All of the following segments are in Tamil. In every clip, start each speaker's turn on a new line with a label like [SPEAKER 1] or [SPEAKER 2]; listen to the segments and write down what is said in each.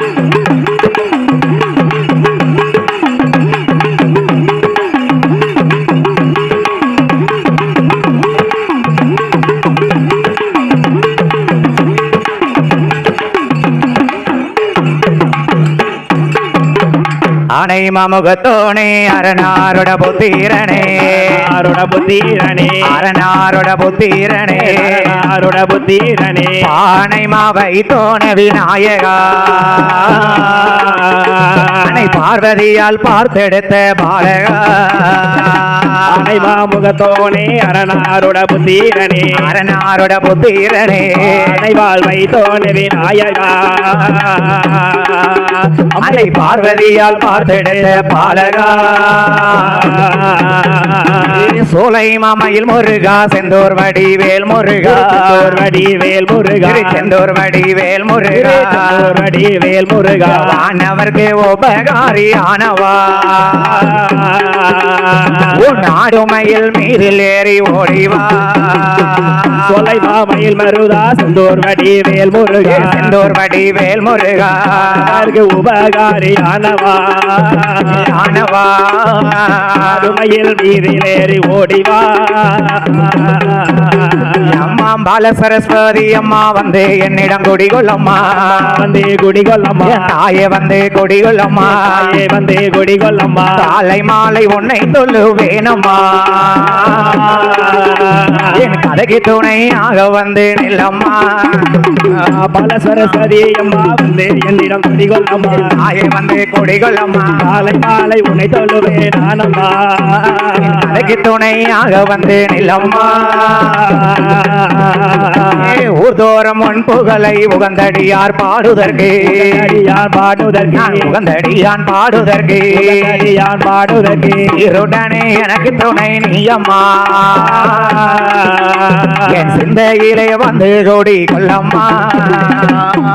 [SPEAKER 1] Woo! ஆனை மாமுகத்தோனே அரணாருட புத்தீரனே.
[SPEAKER 2] அருட புத்தீரனே.
[SPEAKER 1] அரணாருட புத்தீரனே.
[SPEAKER 2] அருட புத்தீரனே.
[SPEAKER 1] ஆனை மாவை தோண விநாயகா. பார்வதியால் பார்த்தெடுத்த பாலகா.
[SPEAKER 2] அனை மாமுகத்தோனே அரணாருட புத்தீரனே.
[SPEAKER 1] அரணாருட புத்தீரனே.
[SPEAKER 2] அனை வாழ்வை தோணே விநாயகா
[SPEAKER 1] அனை பார்வதியால் பார்த்தெடுத்த பாலகா. சோலை மாமையில் முருகா செந்தூர் வடிவேல் முருகா.
[SPEAKER 2] வடிவேல் முருகா.
[SPEAKER 1] செந்தூர் வடிவேல் முருகா.
[SPEAKER 2] வடிவேல் முருகா.
[SPEAKER 1] வானவர்க்கு உபகாரி ஆனவா நாடுமையில் மீதில் ஏறி ஓடிவா.
[SPEAKER 2] சொலை மாமையில் மருதா செந்தூர் வடிவேல் முருகா.
[SPEAKER 1] செந்தூர் வடிவேல் முருகா.
[SPEAKER 2] அவருக்கு உபகாரி ஆனவா.
[SPEAKER 1] ஆனவா
[SPEAKER 2] அருமையில் வீதிலேறி ஓடிவா.
[SPEAKER 1] அம்மா பால சரஸ்வதி அம்மா வந்து என்னிடம் குடிகொள்ளம்மா.
[SPEAKER 2] வந்தே குடிகொள்ளம்மா.
[SPEAKER 1] தாயே வந்து குடிகொள்ளம்மா.
[SPEAKER 2] தாயே வந்தே குடிகொள்ளம்மா.
[SPEAKER 1] காலை மாலை உன்னை சொல்லுவேனம்மா. என் கதைக்கு துணையாக வந்து நில்லம்மா.
[SPEAKER 2] பல சரஸ்வதி அம்மா வந்து என்னிடம் குடிகொள்ளம்மா.
[SPEAKER 1] தாயே வந்து குடிகொள்ளம்மா.
[SPEAKER 2] காலை மாலை உன்னை தொழுவே நானம்மா
[SPEAKER 1] கதைக்கு துணையாக வந்து நில்லம்மா. ஊர்தோறும் உன் புகழை உகந்தடியார் பாடுதற்கு.
[SPEAKER 2] அடியான் பாடுதற்கு.
[SPEAKER 1] உகந்தடியான் பாடுதற்கு.
[SPEAKER 2] அடியான் பாடுதற்கு.
[SPEAKER 1] இருடனே எனக்கு துணை நீயம்மா. என் சிந்தையிலே வந்து கொடி கொள்ளம்மா.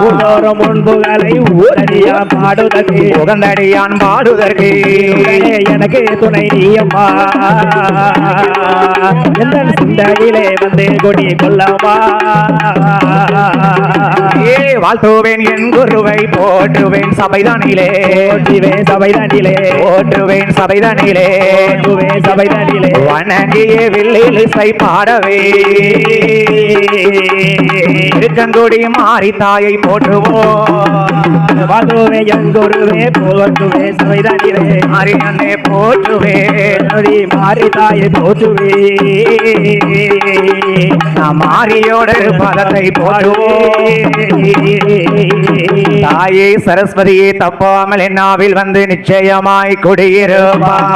[SPEAKER 2] ஊரோரம் முன்புகளை ஊரடியான் பாடுதற்கு.
[SPEAKER 1] உகந்தடியான் பாடுதற்கு.
[SPEAKER 2] எனக்கு துணை நீயம்மா. எந்த சிந்தையிலே வந்து கொடி கொள்ளம்மா
[SPEAKER 1] ஏ வாழ்த்துவேன் என் குருவை போற்றுவேன் சபைதானிலே.
[SPEAKER 2] போற்றிவே சபைதனிலே.
[SPEAKER 1] போற்றுவேன் சபைதானிலே.
[SPEAKER 2] போற்றுவே சபைதனிலே.
[SPEAKER 1] வணங்கிய வில்லில் இசை பாடவே. திருச்செங்கோடி மாறி தாயை போற்றுவோம்.
[SPEAKER 2] வதுவே எங்குருவே போற்றுவே சுவைதனிலே
[SPEAKER 1] மாறி அண்ணே போற்றுவேன்
[SPEAKER 2] நதி மாறி தாயை போற்றுவே.
[SPEAKER 1] நாம் மாரியோட பதத்தை போடுவோம் தாயே சரஸ்வதியே தப்பாமல் என்னாவில் வந்து நிச்சயமாய் குடியிருப்பார்.